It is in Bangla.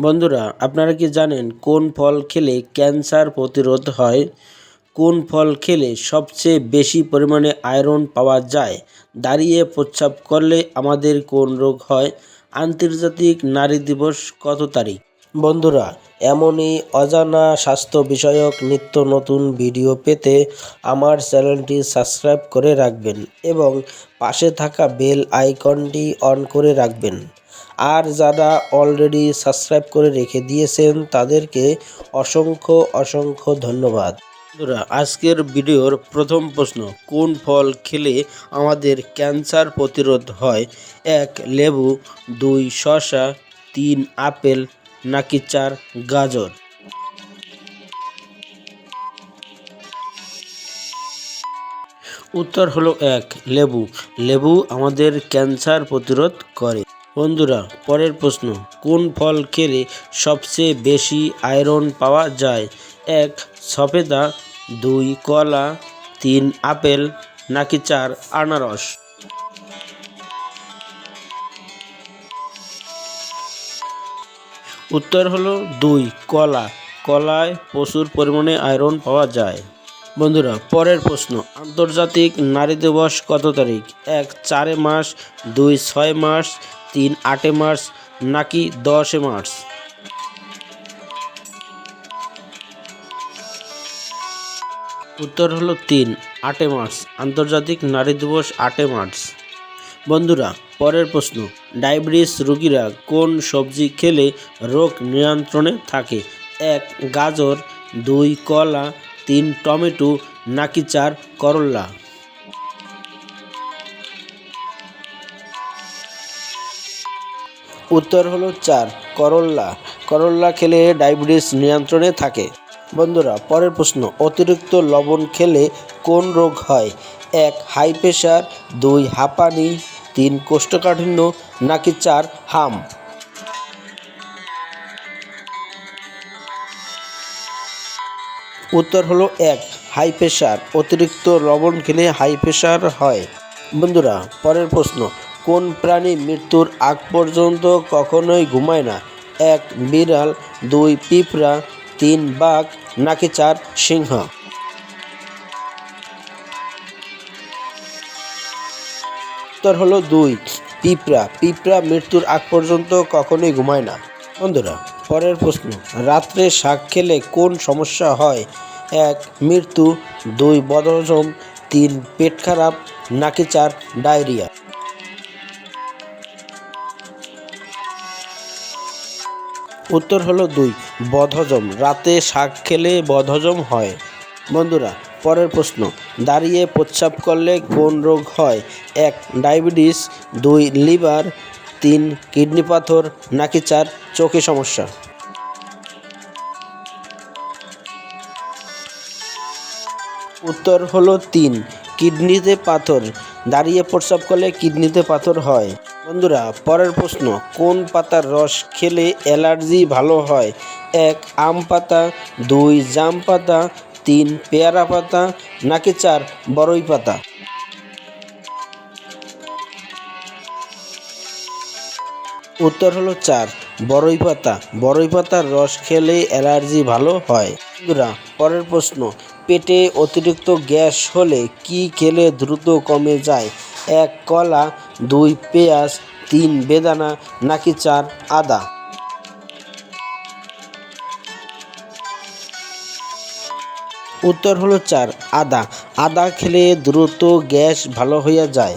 বন্ধুরা, আপনারা কি জানেন কোন ফল খেলে ক্যান্সার প্রতিরোধ হয়? কোন ফল খেলে সবচেয়ে বেশি পরিমাণে আয়রন পাওয়া যায়? দাঁড়িয়ে প্রস্রাব করলে আমাদের কোন রোগ হয়? আন্তর্জাতিক নারী দিবস কত তারিখ? বন্ধুরা, এমনই অজানা স্বাস্থ্য বিষয়ক নিত্য নতুন ভিডিও পেতে আমার চ্যানেলটি সাবস্ক্রাইব করে রাখবেন এবং পাশে থাকা বেল আইকনটি অন করে রাখবেন। আর যারা অলরেডি সাবস্ক্রাইব করে রেখে দিয়েছেন তাদেরকে অসংখ্য অসংখ্য ধন্যবাদ। বন্ধুরা, আজকের ভিডিওর প্রথম প্রশ্ন, কোন ফল খেলে আমাদের ক্যান্সার প্রতিরোধ হয়? এক, লেবু, দুই, শসা, তিন, আপেল, নাকি চার, গাজর? উত্তর হলো এক, লেবু। লেবু আমাদের ক্যান্সার প্রতিরোধ করে। বন্ধুরা, পরের প্রশ্ন, কোন ফল খেলে সবচেয়ে বেশি আয়রন পাওয়া যায়? এক, সফেদা, দুই, কলা, তিন, আপেল, নাকি চার, আনারস? উত্তর হলো দুই, কলা। কলায় প্রচুর পরিমাণে আয়রন পাওয়া যায়। বন্ধুরা, পরের প্রশ্ন, আন্তর্জাতিক নারী দিবস কত তারিখ? এক, চারে মাস, দুই, ছয় মাস তিন, আটে মার্চ, নাকি দশে মার্চ? উত্তর হলো তিন, আটে মার্চ, আন্তর্জাতিক নারী দিবস আটে মার্চ। বন্ধুরা, পরের প্রশ্ন, ডায়াবেটিস রোগীরা কোন সবজি খেলে রোগ নিয়ন্ত্রণে থাকে? এক, গাজর, দুই, কলা, তিন, টমেটো, নাকি চার করল্লা উত্তর হলো চার, করল্লা। করল্লা খেলে ডায়াবেটিস নিয়ন্ত্রণে থাকে। বন্ধুরা, পরের প্রশ্ন, অতিরিক্ত লবণ খেলে কোন রোগ হয়? এক, হাই প্রেশার দুই, হাঁপানি, তিন, কোষ্ঠকাঠিন্য, নাকি চার, হাম? উত্তর হলো এক, হাই প্রেশার অতিরিক্ত লবণ খেলে হাই প্রেশার হয়। বন্ধুরা, পরের প্রশ্ন কোন প্রাণী মৃত্যুর আগ পর্যন্ত কখনোই ঘুমায় না? এক, বিড়াল, দুই, পিঁপড়া, তিন, বাঘ, নাকি চার, সিংহ? উত্তর হলো দুই, পিঁপড়া। পিঁপড়া মৃত্যুর আগ পর্যন্ত কখনোই ঘুমায় না। বন্ধুরা, পরের প্রশ্ন, রাত্রে শাক খেলে কোন সমস্যা হয়? এক, মৃত্যু, দুই, বদহজম, তিন, পেট খারাপ, নাকি চার, ডায়রিয়া? উত্তর হলো দুই, বদহজম। রাতে শাক খেলে বদহজম হয়। বন্ধুরা, পরের প্রশ্ন। দাঁড়িয়ে প্রস্রাব করলে কোন রোগ হয়? এক, ডায়াবেটিস, দুই, লিভার, তিন, কিডনি পাথর, নাকি চার, চোখে সমস্যা? উত্তর হলো তিন, কিডনিতে পাথর। দাঁড়িয়ে প্রস্রাব করলে কিডনিতে পাথর হয়। বন্ধুরা, পরের প্রশ্ন, কোন পাতার রস খেলে অ্যালার্জি ভালো হয়? এক, আম পাতা, দুই, জাম পাতা, তিন, পেয়ারা পাতা, নাকি চার বড়ই পাতা? উত্তর হলো চার বড়ই পাতা। বড়ই পাতার রস খেলে অ্যালার্জি ভালো হয়। বন্ধুরা, পরের প্রশ্ন, পেটে অতিরিক্ত গ্যাস হলে কি খেলে দ্রুত কমে যায়? এক কলা, দুই পেঁয়াজ, তিন বেদানা, নাকি চার আদা? উত্তর হলো চার আদা। আদা খেলে দ্রুত গ্যাস ভালো হইয়া যায়।